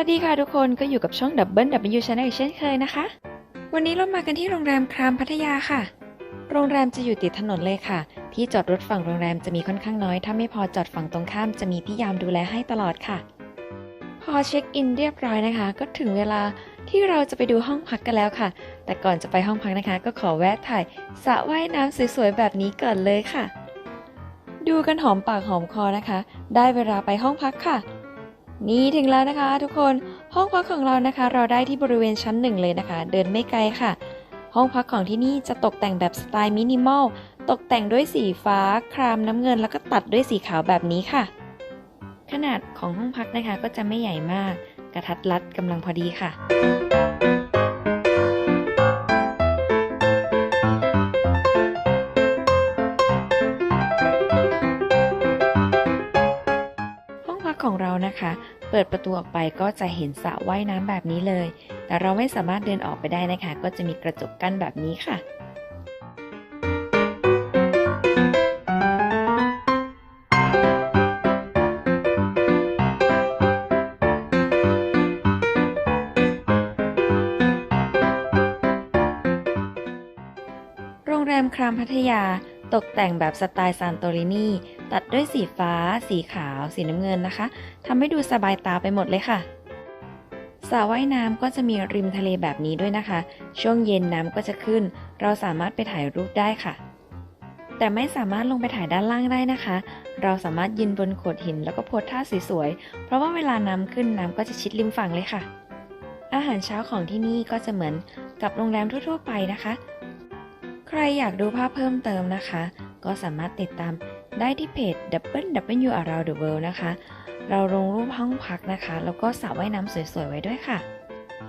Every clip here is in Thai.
วัสดีค่ะทุกคนก็อยู่กับช่อง Double W Channel อีกเช่นเคยนะคะ วันนี้เรามากันที่โรงแรมครามพัทยาค่ะ โรงแรมจะอยู่ติดถนนเลยค่ะ ที่จอดรถฝั่งโรงแรมจะมีค่อนข้างน้อย ถ้าไม่พอจอดฝั่งตรงข้ามจะมีพี่ยามดูแลให้ตลอดค่ะ พอเช็คอินเรียบร้อยนะคะ ก็ถึงเวลาที่เราจะไปดูห้องพักกันแล้วค่ะ แต่ก่อนจะไปห้องพักนะคะ ก็ขอแวะถ่ายสระว่ายน้ำสวยๆแบบนี้ก่อนเลยค่ะ ดูกันหอมปากหอมคอนะคะ ได้เวลาไปห้องพักค่ะ นี่ถึงแล้วนะคะทุกคนห้องพักของเรานะคะ เราได้ที่บริเวณชั้นหนึ่งเลยนะคะ เดินไม่ไกลค่ะ ห้องพักของที่นี่จะตกแต่งแบบสไตล์มินิมอลตกแต่งด้วยสีฟ้าครามน้ำเงิน แล้วก็ตัดด้วยสีขาวแบบนี้ค่ะ ขนาดของห้องพักนะคะก็จะไม่ใหญ่มาก กระทัดรัดกำลังพอดีค่ะ ของเรานะคะ เปิดประตูออกไปก็จะเห็นสระว่ายน้ำแบบนี้เลย แต่เราไม่สามารถเดินออกไปได้นะคะ ก็จะมีกระจกกั้นแบบนี้ค่ะโรงแรมครามพัทยาตกแต่งแบบสไตล์ซานโตรินี ตัดด้วยสีฟ้า สีขาว สีน้ำเงินนะคะทำให้ดูสบายตาไปหมดเลยค่ะสระว่ายน้ำก็จะมีริมทะเลแบบนี้ด้วยนะคะ ช่วงเย็นน้ำก็จะขึ้น เราสามารถไปถ่ายรูปได้ค่ะ แต่ไม่สามารถลงไปถ่ายด้านล่างได้นะคะ เราสามารถยืนบนโขดหินแล้วก็โพสท่าสวยๆ เพราะว่าเวลาน้ำขึ้นน้ำก็จะชิดริมฝั่งเลยค่ะ อาหารเช้าของที่นี่ก็จะเหมือนกับโรงแรมทั่วๆ ไปนะคะ ใครอยากดูภาพเพิ่มเติมนะคะ ก็สามารถติดตาม ได้ที่เพจ Double W Around the World นะคะ เราลงรูปห้องพักนะคะ แล้วก็สระว่ายน้ำสวยๆ ไว้ด้วยค่ะ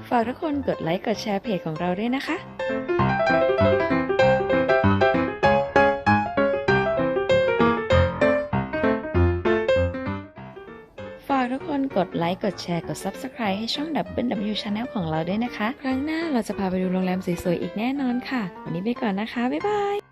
ฝากทุกคนกดไลค์กดแชร์เพจของเราด้วยนะคะฝากทุกคนกดไลค์ กดแชร์ กด Subscribe ให้ช่อง Double W Channel ของเราด้วยนะคะ ครั้งหน้าเราจะพาไปดูโรงแรมสวยๆ อีกแน่นอนค่ะ วันนี้ไปก่อนนะคะ บ๊ายบาย